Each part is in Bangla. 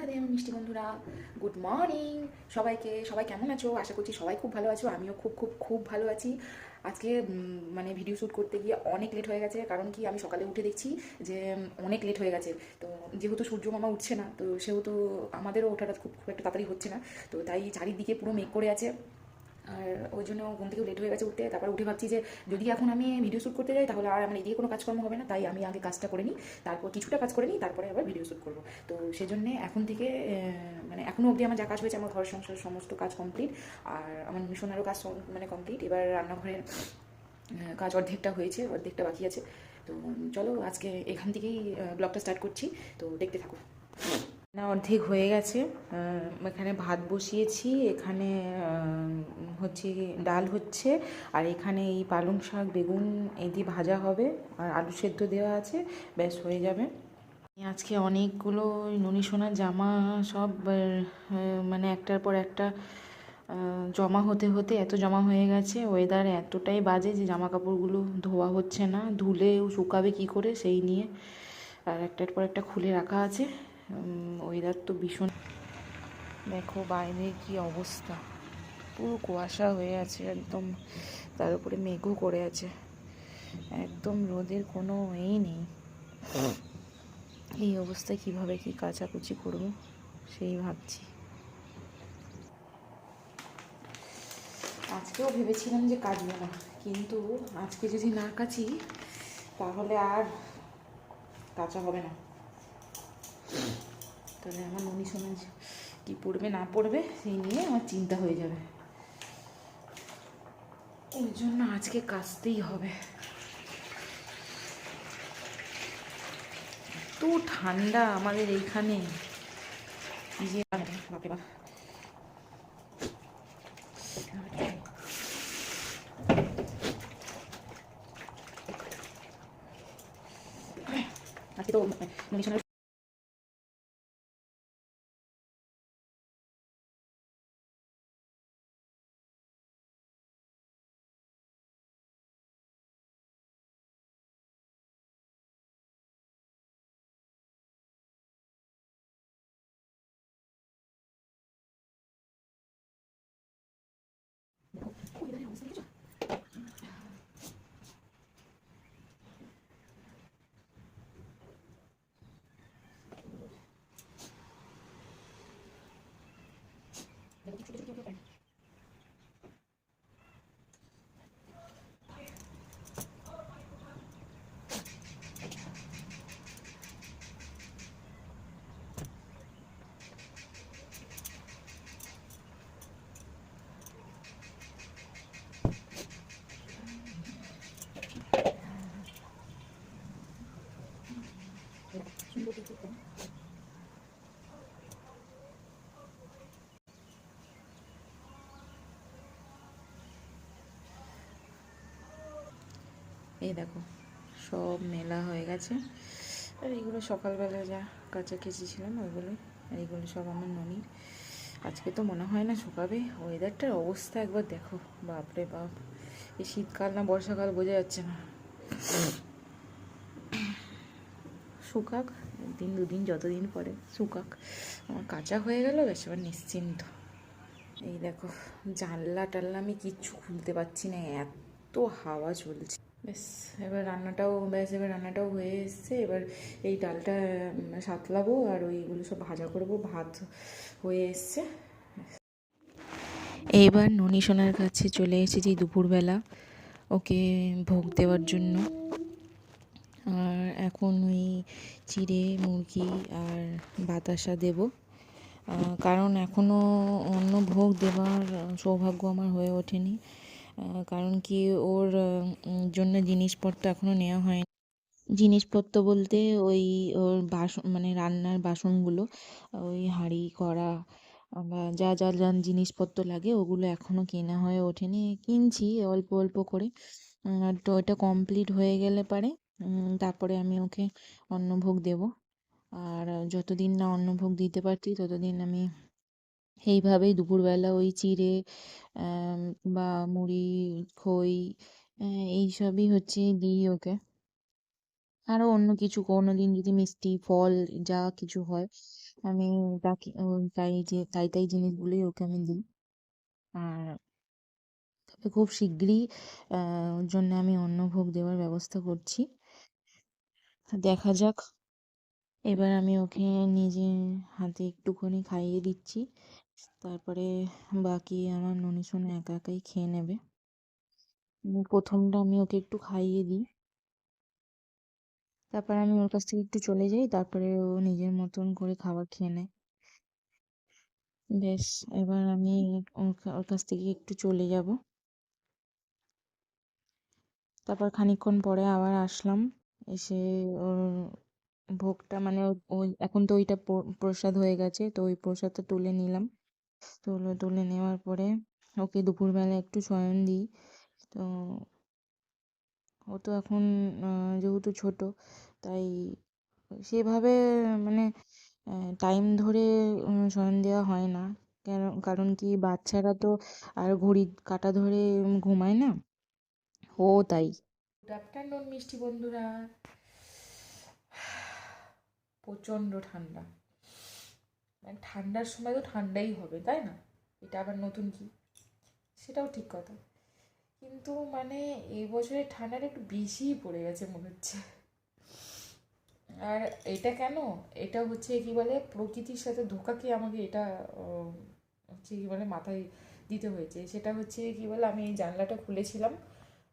রাধে রাধে মিষ্টি বন্ধুরা। গুড মর্নিং সবাইকে, সবাই কেমন আছো? আশা করছি সবাই খুব ভালো আছো, আমিও খুব খুব খুব ভালো আছি। আজকে মানে ভিডিও শ্যুট করতে গিয়ে অনেক লেট হয়ে গেছে, কারণ কি আমি সকালে উঠে দেখছি যে অনেক লেট হয়ে গেছে। তো যেহেতু সূর্য মামা উঠছে না, তো সেহেতু আমাদেরও ওঠাটা খুব খুব একটা তাড়াতাড়ি হচ্ছে না। তো তাই চারিদিকে পুরো মেঘ করে আছে। আর ওই জন্য ঘুম থেকে লেট হয়ে গেছে উঠতে। তারপর উঠে ভাবছি যে, যদি এখন আমি ভিডিও শ্যুট করতে যাই, তাহলে আর আমার এদিকে কোনো কাজকর্ম হবে না। তাই আমি আগে কাজটা করে নিই, তারপর কিছুটা কাজ করে নিই, তারপরে আবার ভিডিও শ্যুট করব। তো সেজন্যে এখন থেকে মানে এখনও অবধি আমার যা কাজ হয়েছে, আমার ঘর সংসার সমস্ত কাজ কমপ্লিট আর আমার মিশনারও কাজ মানে কমপ্লিট এবার রান্নাঘরের কাজ অর্ধেকটা হয়েছে, অর্ধেকটা বাকি আছে। তো চলো আজকে এখান থেকেই ব্লগটা স্টার্ট করছি। তো দেখতে থাকো। না, অর্ধেক হয়ে গেছে। এখানে ভাত বসিয়েছি, এখানে হচ্ছে ডাল হচ্ছে, আর এখানে এই পালং শাক, বেগুন, এই দিয়ে ভাজা হবে, আর আলু সেদ্ধ দেওয়া আছে, ব্যাস হয়ে যাবে। আজকে অনেকগুলো নুনি সোনার জামা সব মানে একটার পর একটা জমা হতে হতে এত জমা হয়ে গেছে, ওয়েদার এতটাই বাজে যে জামা কাপড়গুলো ধোয়া হচ্ছে না, ধুলে শুকাবে কি করে সেই নিয়ে, আর একটার পর একটা খুলে রাখা আছে। ওয়েদার তো ভীষণ। দেখো বাইরে কি অবস্থা। পুরো কুয়াশা হয়ে আছে একদম, তার উপরে মেঘও করে আছে। একদম রোদের কোনো এই নেই। এই অবস্থায় কীভাবে কি কাচাকুচি করব, সেই ভাবছি। আজকেও ভেবেছিলাম যে কাচবো না, কিন্তু আজকে যদি না কাচি, তাহলে আর কাঁচা হবে না। তাহলে আমার মনি শোনা কি পড়বে, না পড়বে, সেই নিয়ে আমার চিন্তা হয়ে যাবে। ওই জন্য আজকে কাচতেই হবে। এত ঠান্ডা আমাদের এইখানে। আজকে তো 그냥 웃음 해줘. মনীষণার এই দেখো, সব মেলা হয়ে গেছে। আর এইগুলো সকালবেলা যা কাঁচা কেচেছিলাম ওইগুলো, আর এইগুলো সব আমার ননি। আজকে তো মনে হয় না শুকাবে। ওয়েদারটার অবস্থা একবার দেখো। বাপরে বাপ। এই শীতকাল না বর্ষাকাল বোঝা যাচ্ছে না। শুকাক। একদিন দুদিন, যতদিন পরে শুকাক, আমার কাঁচা হয়ে গেল, বেশ, এবার নিশ্চিন্ত। এই দেখো, জানলা টানলা আমি কিচ্ছু খুলতে পারছি না, এত হাওয়া চলছে। ব্যাস এবার রান্নাটাও ব্যাস এবার রান্নাটাও হয়ে এসছে। এবার এই ডালটা সাতলাবো আর ওইগুলো সব ভাজা করব, ভাত হয়ে এসছে। এইবার ননী সোনার কাছে চলে এসেছি দুপুরবেলা, ওকে ভোগ দেওয়ার জন্য। আর এখন ওই চিড়ে, মুরগি আর বাতাসা দেব। কারণ এখনও অন্য ভোগ দেওয়ার সৌভাগ্য আমার হয়ে ওঠেনি। কারণ কি ওর জন্য জিনিসপত্র এখনও নেওয়া হয়নি। জিনিসপত্র বলতে ওই ওর বাসন মানে রান্নার বাসনগুলো, ওই হাঁড়ি, কড়া বা যা যা যা জিনিসপত্র লাগে ওগুলো এখনও কেনা হয়ে ওঠেনি। কিনছি অল্প অল্প করে। তো ওটা কমপ্লিট হয়ে গেলে পারে। তারপরে আমি ওকে অন্নভোগ দেব। আর যতদিন না অন্নভোগ দিতে পারছি ততদিন আমি এইভাবেই দুপুরবেলা ওই চিড়ে বা মুড়ি খই আহ, এইসবই হচ্ছে দিই ওকে। আরও অন্য কিছু কোনো দিন যদি মিষ্টি ফল যা কিছু হয় আমি তাকে তাই যে তাই তাই জিনিসগুলোই ওকে আমি দিই। আর তবে খুব শিগগিরই ওর জন্য আমি অন্নভোগ দেওয়ার ব্যবস্থা করছি। দেখা যাক। এবার আমি ওকে নিজে হাতে একটুখানি খাইয়ে দিচ্ছি। তারপরে বাকি আমার ননি সোনা একা একাই খেয়ে নেবে। প্রথমটা আমি ওকে একটু খাইয়ে দিই। তারপরে আমি ওর কাছ থেকে একটু চলে যাই, তারপরে ও নিজের মতন করে খাবার খেয়ে নেয়। বেশ, এবার আমি ওর কাছ থেকে একটু চলে যাব। তারপর খানিকক্ষণ পরে আবার আসলাম। এসে, ওর ভোগটা মানে ওই, এখন তো ওইটা প্রসাদ হয়ে গেছে, তো ওই প্রসাদটা তুলে নিলাম। তুলে তুলে নেওয়ার পরে ওকে দুপুরবেলা একটু শয়ন দিই। তো ও তো এখন যেহেতু ছোট, তাই সেভাবে মানে টাইম ধরে শয়ন দেওয়া হয় না। কেন, কারণ কি বাচ্চারা তো আর ঘড়ির কাঁটা ধরে ঘুমায় না? ও তাই। গুড আফটারনুন মিষ্টি বন্ধুরা। প্রচণ্ড ঠান্ডা। মানে ঠান্ডার সময় তো ঠান্ডাই হবে, তাই না? এটা আবার নতুন কি? সেটাও ঠিক কথা। কিন্তু মানে এই বছরে ঠান্ডাটা একটু বেশিই পড়ে গেছে মনে হচ্ছে। আর এটা কেন? এটা হচ্ছে কি বলে, প্রকৃতির সাথে ধোকা খেয়ে আমাকে এটা হচ্ছে কি বলে, মাথায় দিতে হয়েছে। সেটা হচ্ছে কি বলে, আমি এই জানলাটা খুলেছিলাম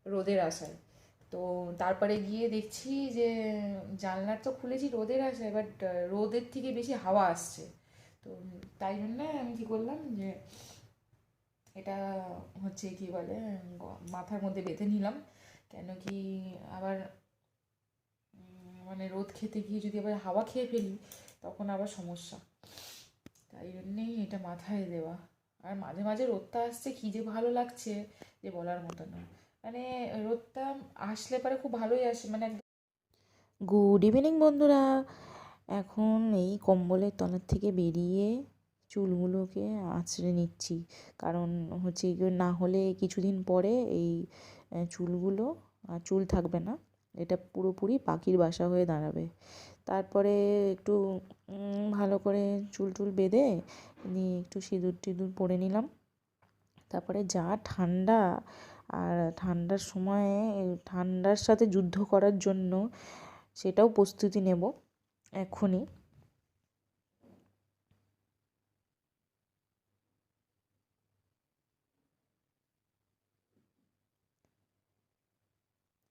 রোদের আশায়। তো তারপরে গিয়ে দেখছি যে জানলার তো খুলেছি, রোদের আসে বাট রোদের থেকে বেশি হাওয়া আসছে। তো তাই জন্য আমি কি করলাম যে এটা হচ্ছে কি বলে মাথার মধ্যে বেঁধে নিলাম। কেন কি আবার মানে রোদ খেতে গিয়ে যদি আবার হাওয়া খেয়ে ফেলি, তখন আবার সমস্যা। তাই জন্যেই এটা মাথায় দেওয়া। আর মাঝে মাঝে রোদটা আসছে, কী যে ভালো লাগছে, যে বলার মতো না। মানে রোদটা আসলে পরে খুব ভালোই আসে মানে গুড ইভিনিং বন্ধুরা। এখন এই কম্বলের তলার থেকে বেরিয়ে চুলগুলোকে আঁচড়ে নিচ্ছি। কারণ হচ্ছে না হলে কিছুদিন পরে এই চুলগুলো চুল থাকবে না। এটা পুরোপুরি পাখির বাসা হয়ে দাঁড়াবে। তারপরে একটু ভালো করে চুল টুল বেঁধে নিয়ে একটু সিঁদুর টিঁদুর পরে নিলাম। তারপরে যা ঠান্ডা আর ঠান্ডার সময়ে, ঠান্ডার সাথে যুদ্ধ করার জন্য সেটাও প্রস্তুতি নেব এখনই।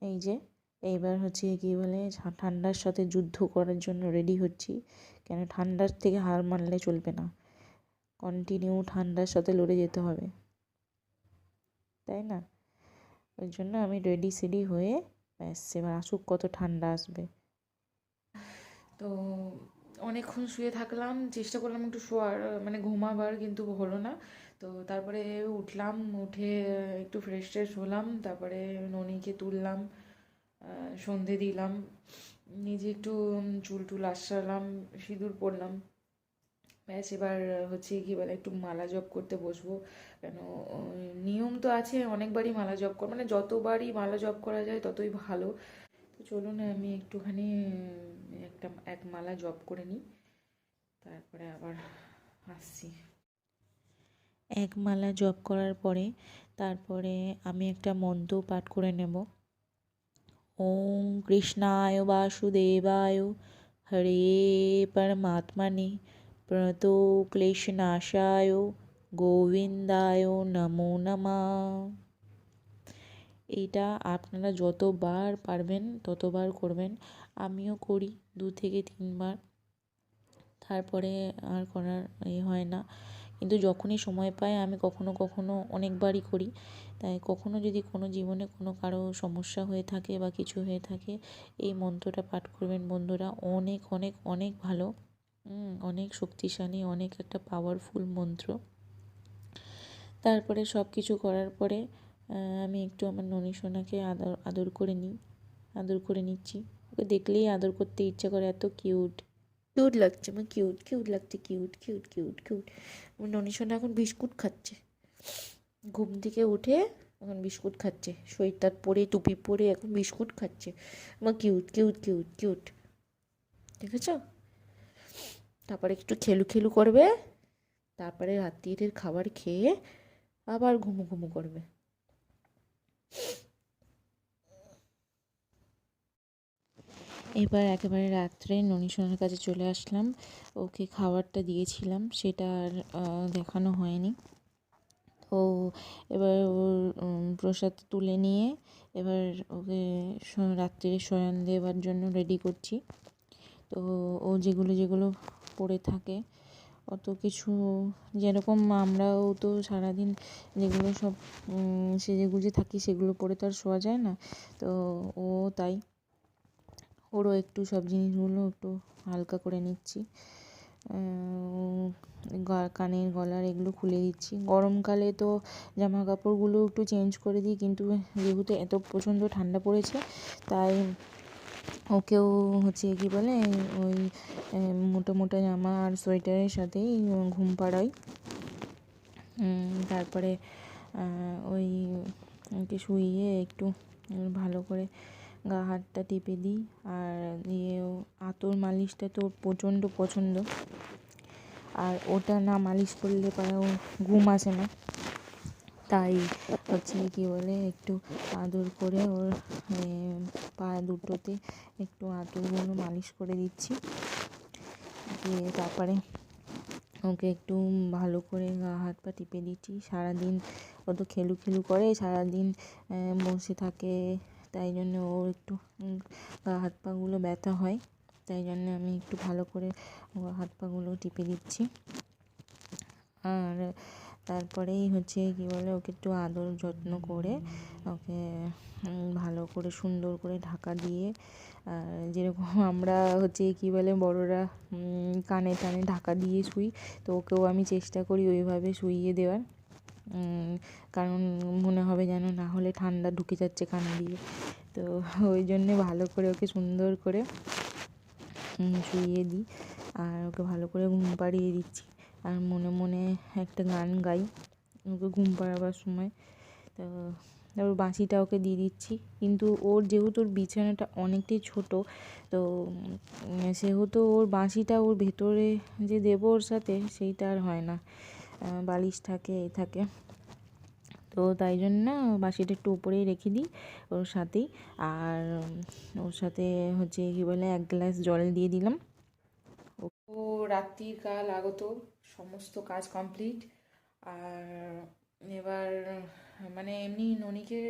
এই যে, এইবার হচ্ছে কি বলে ঠান্ডার সাথে যুদ্ধ করার জন্য রেডি হচ্ছি। কেন, ঠান্ডার থেকে হার মানলে চলবে না। কন্টিনিউ ঠান্ডার সাথে লড়ে যেতে হবে। তাই না? ওই জন্য আমি রেডি সেডি হয়ে, ব্যাস, এবার আসুক কত ঠান্ডা আসবে। তো অনেকক্ষণ শুয়ে থাকলাম, চেষ্টা করলাম একটু শোয়ার মানে ঘুমাবার, কিন্তু হলো না। তো তারপরে উঠলাম, উঠে একটু ফ্রেশ ট্রেশ হলাম, তারপরে ননিকে তুললাম সন্ধে দিলাম, নিজে একটু চুল টুল আশ্রালাম সিঁদুর পরলাম। ব্যাস, এবার হচ্ছে কি বলে, একটু মালা জপ করতে বসবো। কেন নিয়ম তো আছে, অনেকবারই মালা জপ কর মানে যতবারই মালা জপ করা যায়, ততই ভালো। তো চলুন, আমি একটুখানি একটা, এক মালা জপ করে নিই। তারপরে আবার আসছি। এক মালা জপ করার পরে, তারপরে আমি একটা মন্ত্র পাঠ করে নেব। ওম কৃষ্ণায় বাসুদেবায় হরে পরমাত্মনে প্রণতো ক্লেশনাশায় গোবিন্দায় নমো নমঃ এইটা আপনারা যতবার পারবেন, ততবার করবেন। আমিও করি, দু থেকে তিনবার। তারপরে আর করার এ হয় না। কিন্তু যখনই সময় পাই, আমি কখনো কখনো অনেকবারই করি। তাই কখনো যদি কোনো জীবনে কোনো কারও সমস্যা হয়ে থাকে বা কিছু হয়ে থাকে, এই মন্ত্রটা পাঠ করবেন বন্ধুরা। অনেক অনেক অনেক ভালো। অনেক শক্তিশালী, অনেক একটা পাওয়ারফুল মন্ত্র। তারপরে সব কিছু করার পরে আমি একটু আমার ননী সোনাকে আদর আদর করে নিই, আদর করে নিচ্ছি। ওকে দেখলেই আদর করতে ইচ্ছে করে, এত কিউট কিউট লাগছে, আমার কিউট কিউট লাগছে কিউট কিউট কিউট কিউট আমার ননী সোনা এখন বিস্কুট খাচ্ছে। ঘুম থেকে উঠে এখন বিস্কুট খাচ্ছে। সোয়েটার পরে, টুপি পরে এখন বিস্কুট খাচ্ছে। আমার কিউট কিউট কিউট কিউট দেখেছ? তারপরে একটু খেলু খেলু করবে। তারপরে রাত্রিরের খাবার খেয়ে আবার ঘুমু ঘুমু করবে। এবার একেবারে রাত্রে ননি সোনার কাছে চলে আসলাম। ওকে খাবারটা দিয়েছিলাম, সেটা আর দেখানো হয়নি। তো এবার ওর প্রসাদ তুলে নিয়ে এবার ওকে রাত্রিরে শয়ন দেওয়ার জন্য রেডি করছি। তো ও যেগুলো যেগুলো পড়ে থাকে। অত কিছু যেরকম আমরাও তো সারাদিন যেগুলো সব সেজে গুজে থাকি সেগুলো পরে তো আর শোয়া যায় না। তো ও তাই, ওরও একটু সব জিনিসগুলো একটু হালকা করে নিচ্ছি। কানের গলার এগুলো খুলে দিচ্ছি। গরমকালে তো জামা কাপড়গুলো একটু চেঞ্জ করে দিই, কিন্তু যেহেতু এত প্রচণ্ড ঠান্ডা পড়েছে, তাই ওকেও হচ্ছে কি বলে, ওই মোটা মোটা জামা আর সোয়েটারের সাথেই ঘুম পাড়াই। তারপরে ওই, ওকে শুইয়ে একটু ভালো করে গা হাতটা টিপে দিই। আর দিয়ে আতর মালিশটা তো প্রচণ্ড পছন্দ। আর ওটা না মালিশ করলে পরে ও ঘুম আসে না। তাই হচ্ছে কি বলে, একটু আদর করে ওর পা দুটোতে একটু আতরগুলো মালিশ করে দিচ্ছি। দিয়ে তারপরে ওকে একটু ভালো করে গা হাত পা টিপে দিচ্ছি। সারাদিন ও তো খেলু খেলু করে, সারাদিন বসে থাকে। তাই জন্য ও একটু গা হাত পাগুলো ব্যথা হয়। তাই জন্য আমি একটু ভালো করে গা হাত পাগুলো টিপে দিচ্ছি। আর তারপরেই হচ্ছে কি বলে, ওকে একটু আদর যত্ন করে, ওকে ভালো করে সুন্দর করে ঢাকা দিয়ে যেরকম আমরা হচ্ছে কি বলে, বড়রা কানে টানে ঢাকা দিয়ে শুই, তো ওকেও আমি চেষ্টা করি ওইভাবে শুইয়ে দেওয়ার। কারণ মনে হবে যেন না হলে ঠান্ডা ঢুকে যাচ্ছে কানে দিয়ে। তো ওই জন্যে ভালো করে ওকে সুন্দর করে শুইয়ে দিই, আর ওকে ভালো করে ঘুম পাড়িয়ে দিচ্ছি। আর মনে মনে একটা গান গাই, ওকে ঘুম পাড়াবার সময়। তো তারপর বাঁশিটা ওকে দিয়ে দিচ্ছি। কিন্তু ওর যেহেতু ওর বিছানাটা অনেকটাই ছোট, তো সেহেতু ওর বাঁশিটা ওর ভেতরে যে দেবো ওর সাথে, সেইটা আর হয় না। বালিশ থাকে, এ থাকে। তো তাই জন্য বাঁশিটা একটু উপরেই রেখে দিই ওর সাথেই। আর ওর সাথে হচ্ছে কী বলে, এক গ্লাস জল দিয়ে দিলাম। ও রাত্রির কাল আগত সমস্ত কাজ কমপ্লিট আর এবার মানে এমনি ননিকে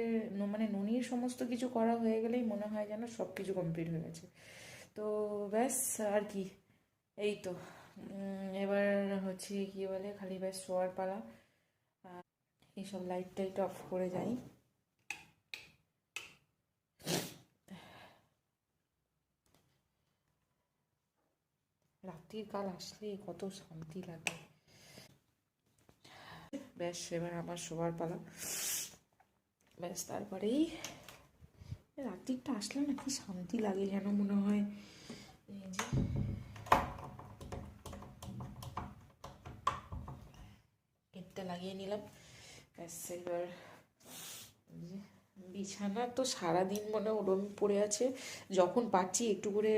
মানে ননির সমস্ত কিছু করা হয়ে গেলেই মনে হয় যেন সব কিছু কমপ্লিট হয়ে গেছে। তো ব্যাস, আর কি, এই তো। এবার হচ্ছে কি বলে, খালি ব্যাস শোয়ার পালা। এইসব লাইট টাইট অফ করে যাই। রাত্রির কাল আসলে কত শান্তি লাগে। ব্যাস, এবার আমার শোবার পালা। ব্যাস, তারপরেই রাত্রিটা আসলে না কি শান্তি লাগে যেন মনে হয়। এই যে। গেটটা লাগিয়ে নিলাম। ব্যাস, এবার বিছানা তো সারাদিন মনে ওরম পড়ে আছে। যখন পাচ্ছি একটু করে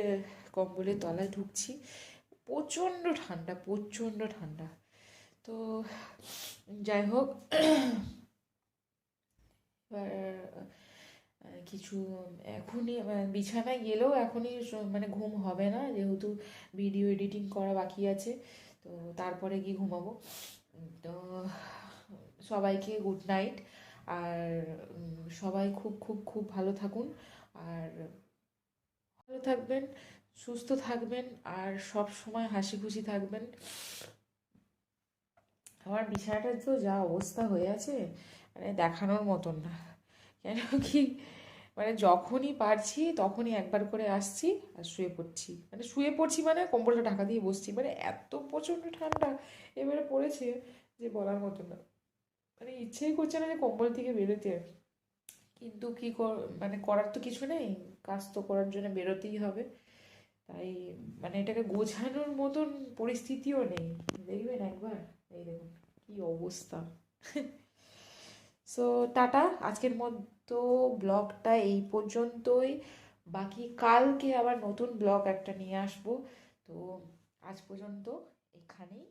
কম্বলের তলায় ঢুকছি। প্রচণ্ড ঠান্ডা প্রচণ্ড ঠান্ডা। তো যাই হোক, এবার কিছু এখনই বিছানায় গেলেও এখনই মানে ঘুম হবে না, যেহেতু ভিডিও এডিটিং করা বাকি আছে, তো তারপরে গিয়ে ঘুমাবো। তো সবাইকে গুড নাইট, আর সবাই খুব খুব খুব ভালো থাকুন, আর ভালো থাকবেন। সুস্থ থাকবেন আর সব সময় হাসি খুশি থাকবেন। আমার বিছানাটার তো যা অবস্থা হয়ে আছে মানে দেখানোর মতন না। কেন কি মানে যখনই পারছি তখনই একবার করে আসছি আর শুয়ে পড়ছি। মানে শুয়ে পড়ছি মানে কম্বলটা ঢাকা দিয়ে বসছি। মানে এত প্রচণ্ড ঠান্ডা এবারে পড়েছে যে বলার মতন না। মানে ইচ্ছেই করছে না যে কম্বল থেকে বেরোতে। কিন্তু কি মানে করার তো কিছু নেই। কাজ তো করার জন্য বেরোতেই হবে। তাই মানে এটাকে গোছানোর মতন পরিস্থিতিও নেই। দেখবেন একবার, এই দেখুন কি অবস্থা। সো টাটা, আজকের মতো ব্লগটা এই পর্যন্তই। বাকি কালকে আবার নতুন ব্লগ একটা নিয়ে আসব। তো, আজ পর্যন্ত এখানেই।